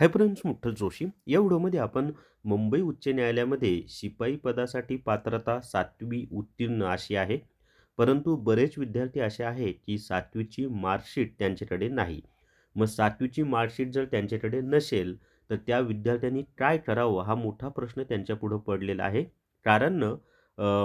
Hi friends मुठ्ठल Joshi या व्हिडिओमध्ये आपण मुंबई उच्च न्यायालयामध्ये शिपाई पदासाठी पात्रता सातवी उत्तीर्ण अशी आहे. परंतु बरेच विद्यार्थी असे आहेत की सातवीची मार्कशीट त्यांच्याकडे नाही. मग सातवीची मार्कशीट जर त्यांच्याकडे नसेल तर त्या विद्यार्थ्यांनी काय करावं हा मोठा प्रश्न त्यांच्यापुढं पडलेला आहे. कारण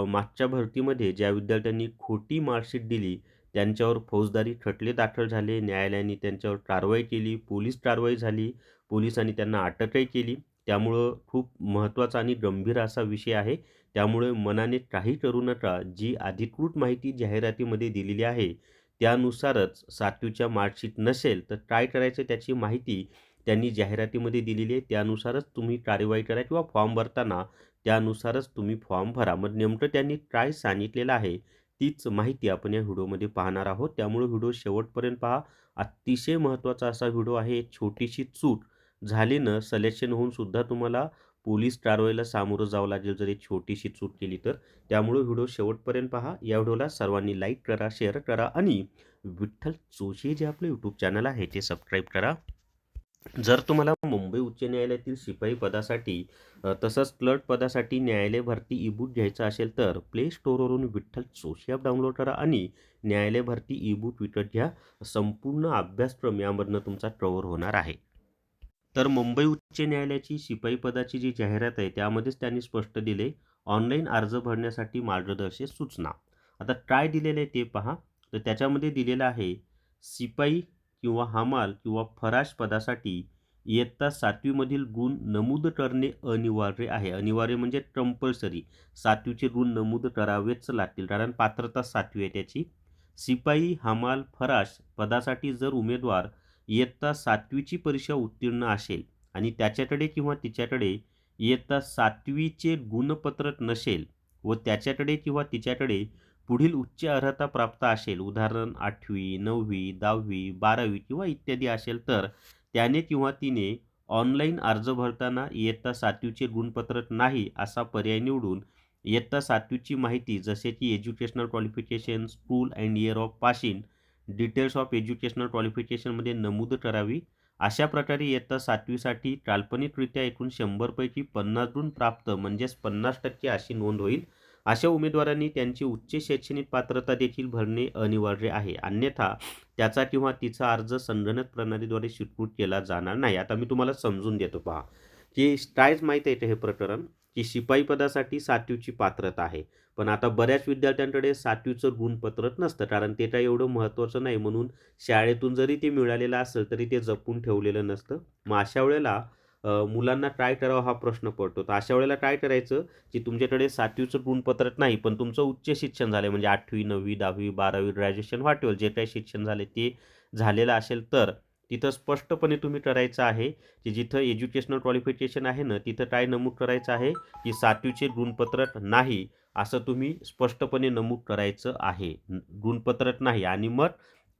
मागच्या भरतीमध्ये ज्या विद्यार्थ्यांनी खोटी मार्कशीट दिली त्यांच्यावर फौजदारी खटले दाखल झाले न्यायालयाने त्यांच्यावर कारवाई केली पोलीस कारवाई झाली पोलिसांनी त्यांना अटकही केली. त्यामुळं खूप महत्त्वाचा आणि गंभीर असा विषय आहे. त्यामुळे मनाने काही करू नका. जी अधिकृत माहिती जाहिरातीमध्ये दिलेली आहे त्यानुसारच सातवीच्या मार्कशीट नसेल तर काय करायचं त्याची माहिती त्यांनी जाहिरातीमध्ये दिलेली आहे. त्यानुसारच तुम्ही कार्यवाही करा किंवा फॉर्म भरताना त्यानुसारच तुम्ही फॉर्म भरा. मग नेमकं त्यांनी काय सांगितलेलं आहे तीच माहिती आपण या व्हिडिओमध्ये पाहणार आहोत. त्यामुळे व्हिडिओ शेवटपर्यंत पहा. अतिशय महत्त्वाचा असा व्हिडिओ आहे. एक छोटीशी चूक झालीनं सलेक्शन होऊन सुद्धा तुम्हाला पोलीस कारवाईला सामोरं जावं लागेल जर एक छोटीशी चूक केली तर. त्यामुळे व्हिडिओ शेवटपर्यंत पहा. या व्हिडिओला सर्वांनी लाईक करा शेअर करा आणि विठ्ठल जोशी जे आपलं यूट्यूब चॅनल आहे ते सबस्क्राईब करा. जर तुम्हाला मुंबई उच्च न्यायालयातील शिपाई पदासाठी तसंच क्लर्क पदासाठी न्यायालय भरती ई बुक घ्यायचं असेल तर प्ले स्टोअरवरून विठ्ठल जोशी ॲप डाउनलोड करा आणि न्यायालय भरती ई बुक विकत घ्या. संपूर्ण अभ्यासक्रम यामधनं तुमचा कव्हर होणार आहे. तर मुंबई उच्च न्यायालयाची शिपाई पदाची जी जाहिरात आहे त्यामध्येच त्यांनी स्पष्ट दिले ऑनलाईन अर्ज भरण्यासाठी मार्गदर्शक सूचना. आता काय दिलेलं आहे ते पहा. तर त्याच्यामध्ये दिलेलं आहे शिपाई किंवा हमाल किंवा फराश पदासाठी इयत्ता सातवीमधील गुण नमूद करणे अनिवार्य आहे. अनिवार्य म्हणजे कंपल्सरी सातवीचे गुण नमूद करावेच लागतील. कारण पात्रता सातवी आहे त्याची. शिपाई हमाल फराश पदासाठी जर उमेदवार इयत्ता सातवीची परीक्षा उत्तीर्ण असेल आणि त्याच्याकडे किंवा तिच्याकडे इयत्ता सातवीचे गुणपत्रक नसेल व त्याच्याकडे किंवा तिच्याकडे पुढील उच्च अर्हता प्राप्त असेल उदाहरण आठवी नववी दहावी बारावी किंवा इत्यादी असेल तर त्याने किंवा तिने ऑनलाईन अर्ज भरताना इयत्ता सातवीचे गुणपत्रक नाही असा पर्याय निवडून इयत्ता सातवीची माहिती जसे की educational qualification school and year of passing details of educational क्वालिफिकेशनमध्ये नमूद करावी अशा प्रकारे इयत्ता सातवीसाठी काल्पनिकरित्या एकूण शंभरपैकी पन्नास गुण प्राप्त म्हणजेच पन्नास टक्के अशी नोंद होईल. अशा उमेदवारांनी त्यांची उच्च शैक्षणिक पात्रता देखील भरणे अनिवार्य आहे. अन्यथा त्याचा किंवा तिचा अर्ज संगणक प्रणालीद्वारे स्वीकृत केला जाणार नाही. आता मी तुम्हाला समजून देतो पहा. की कायच माहीत आहे हे प्रकरण की शिपाई पदासाठी सातवीची पात्रता आहे. पण आता बऱ्याच विद्यार्थ्यांकडे सातवीचं गुणपत्रक नसतं कारण ते काही एवढं महत्त्वाचं नाही म्हणून शाळेतून जरी ते मिळालेलं असेल तरी ते जपून ठेवलेलं नसतं. मग अशा वेळेला मुलांना काय करावं हा प्रश्न पडतो. तर अशा वेळेला काय करायचं की तुमच्याकडे सातवीचं गुणपत्रक नाही पण तुमचं उच्च शिक्षण झालं म्हणजे आठवी नववी दहावी बारावी ग्रॅज्युएशन वाटेल जे काही शिक्षण झाले ते झालेलं असेल तर तिथं स्पष्टपणे तुम्ही करायचं आहे की जिथं एज्युकेशनल क्वालिफिकेशन आहे ना तिथं काय नमूद करायचं आहे की सातवीचे गुणपत्रक नाही असं तुम्ही स्पष्टपणे नमूद करायचं आहे. गुणपत्रक नाही. आणि मग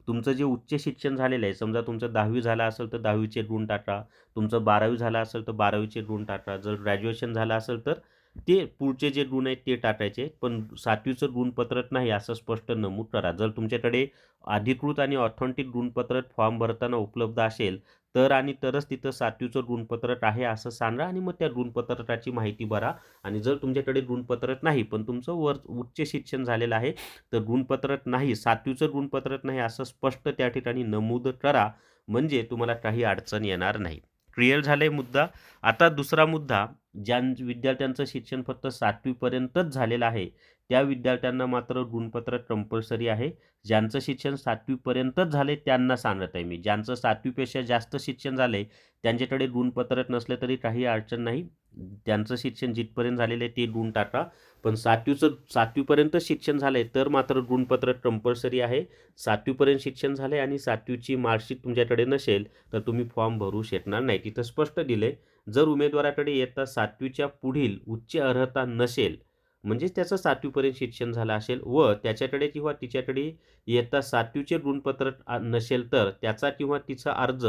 तुमचं जे उच्च शिक्षण झालेलं आहे समजा तुमचं दहावी झालं असेल तर दहावीचे गुण टाका तुमचं बारावी झालं असेल तर बारावीचे गुण टाका जर ग्रॅज्युएशन झालं असेल तर ते पुढचे जे गुण आहेत ते टाकायचे पण सातवीचं गुणपत्रक नाही असं स्पष्ट नमूद करा जर तुमच्याकडे अधिकृत आणि ऑथेंटिक ऋणपत्रक फॉर्म भरताना उपलब्ध असेल तर आणि तरच तिथं सातवीचं गुणपत्रक आहे असं सांगा आणि मग त्या ऋणपत्रकाची माहिती भरा. आणि जर तुमच्याकडे गुणपत्रक नाही पण तुमचं वर उच्च शिक्षण झालेलं आहे तर गुणपत्रक नाही सातवीचं गुणपत्रक नाही असं स्पष्ट त्या ठिकाणी नमूद करा. म्हणजे तुम्हाला काही अडचण येणार नाही. क्लिअर झालं आहे मुद्दा? आता दुसरा मुद्दा ज्या विद्यार्थ्यांचं शिक्षण फक्त सातवीपर्यंतच झालेलं आहे त्या विद्यार्थ्यांना मात्र गुणपत्र कंपल्सरी आहे. ज्यांचं शिक्षण सातवीपर्यंतच झाले त्यांना सांगत आहे मी. ज्यांचं सातवीपेक्षा जास्त शिक्षण झाले त्यांच्याकडे गुणपत्रक नसले तरी काही अडचण नाही. त्यांचं शिक्षण जिथपर्यंत झालेलं आहे ते गुण टाका. पण सातवीचं सातवीपर्यंत शिक्षण झालं आहे तर मात्र गुणपत्र कंपल्सरी आहे. सातवीपर्यंत शिक्षण झालं आहे आणि सातवीची मार्कशीट तुमच्याकडे नसेल तर तुम्ही फॉर्म भरू शकणार नाही. तिथं स्पष्ट दिले जर उमेदवाराकडे येता सातवीच्या पुढील उच्च अर्हता नसेल म्हणजेच त्याचं सातवीपर्यंत शिक्षण झालं असेल व त्याच्याकडे किंवा तिच्याकडे येता सातवीचे गुणपत्र नसेल तर त्याचा किंवा तिचा अर्ज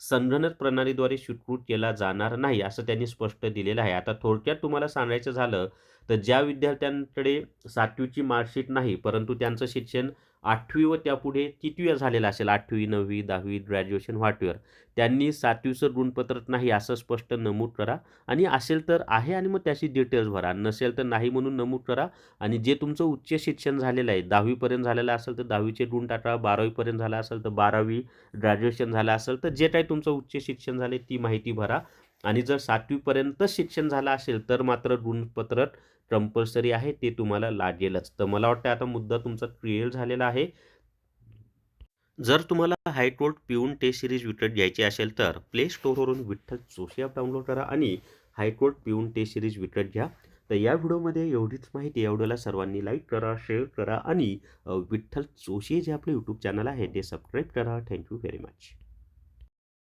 संगणक प्रणालीद्वारे स्वीकृत केला जाणार नाही असं त्यांनी स्पष्ट दिलेलं आहे. आता थोडक्यात तुम्हाला सांगायचं झालं तर ज्या विद्यार्थ्यांकडे सातवीची मार्कशीट नाही परंतु त्यांचं शिक्षण आठवी व त्यापुढे कितवी झालेला असेल? आठवी नववी दहावी ग्रॅज्युएशन व्हॉटवेअर त्यांनी सातवीचं गुणपत्र नाही असं स्पष्ट नमूद करा. आणि असेल तर आहे आणि मग त्याची डिटेल्स भरा. नसेल तर नाही म्हणून नमूद करा. आणि जे तुमचं उच्च शिक्षण झालेलं आहे दहावीपर्यंत झालेलं असेल तर दहावीचे गुण टाका बारावीपर्यंत झालं असेल तर बारावी ग्रॅज्युएशन झालं असेल तर जे काही तुमचं उच्च शिक्षण झाले ती माहिती भरा. आणि जर सातवीपर्यंत शिक्षण झालं असेल तर मात्र ऋणपत्र कंपल्सरी आहे ते तुम्हाला लागेलच. तर मला वाटतं आता मुद्दा तुमचा क्लिअर झालेला आहे. जर तुम्हाला हायकोर्ट पिऊन टेस्ट सिरीज विकत घ्यायची असेल तर प्ले स्टोअरवरून विठ्ठल जोशी ॲप डाउनलोड करा आणि हायकोर्ट पिऊन टेस्ट सिरीज विकत घ्या. तर या व्हिडिओमध्ये एवढीच माहिती या व्हिडिओला सर्वांनी लाईक करा शेअर करा आणि विठ्ठल जोशी जे आपले यूट्यूब चॅनल आहे ते सबस्क्राईब करा. Thank you very much